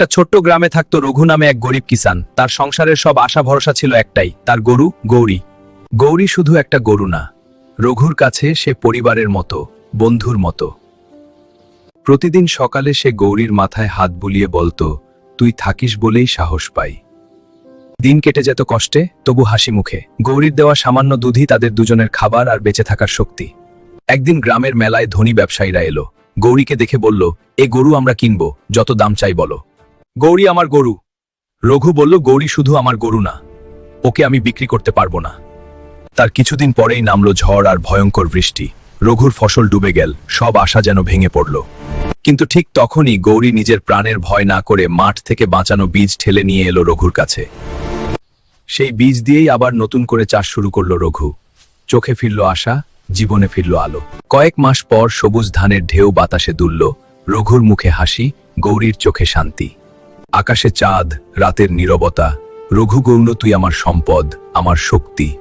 একটা ছোট্ট গ্রামে থাকতো রঘু নামে এক গরিব কিষান তার সংসারের সব আশা ভরসা ছিল একটাই, তার গরু, গৌরী। গৌরী শুধু একটা গরু না, রঘুর কাছে সে পরিবারের মতো, বন্ধুর মতো। প্রতিদিন সকালে সে গৌরীর মাথায় হাত বুলিয়ে বলতো, তুই থাকিস বলেই সাহস পাই। দিন কেটে যেত কষ্টে, তবু হাসি মুখে। গৌরীর দেওয়া সামান্য দুধই তাদের দুজনের খাবার আর বেঁচে থাকার শক্তি। একদিন গ্রামের মেলায় ধনী ব্যবসায়ীরা এলো। গৌরীকে দেখে বলল, এ গরু আমরা কিনব, যত দাম চাই বলো। গৌরী আমার গরু। রঘু বলল, গৌরী শুধু আমার গরু না, ওকে আমি বিক্রি করতে পারব না। তার কিছুদিন পরেই নামলো ঝড় আর ভয়ঙ্কর বৃষ্টি। রঘুর ফসল ডুবে গেল, সব আশা যেন ভেঙে পড়ল। কিন্তু ঠিক তখনই গৌরী নিজের প্রাণের ভয় না করে মাঠ থেকে বাঁচানো বীজ ঠেলে নিয়ে এলো রঘুর কাছে। সেই বীজ দিয়েই আবার নতুন করে চাষ শুরু করল রঘু। চোখে ফিরল আশা, জীবনে ফিরল আলো। কয়েক মাস পর সবুজ ধানের ঢেউ বাতাসে দুলল। রঘুর মুখে হাসি, গৌরীর চোখে শান্তি। আকাশে চাঁদ রাতের নীরবতা। রঘু গৌণ তুই আমার সম্পদ আমার শক্তি।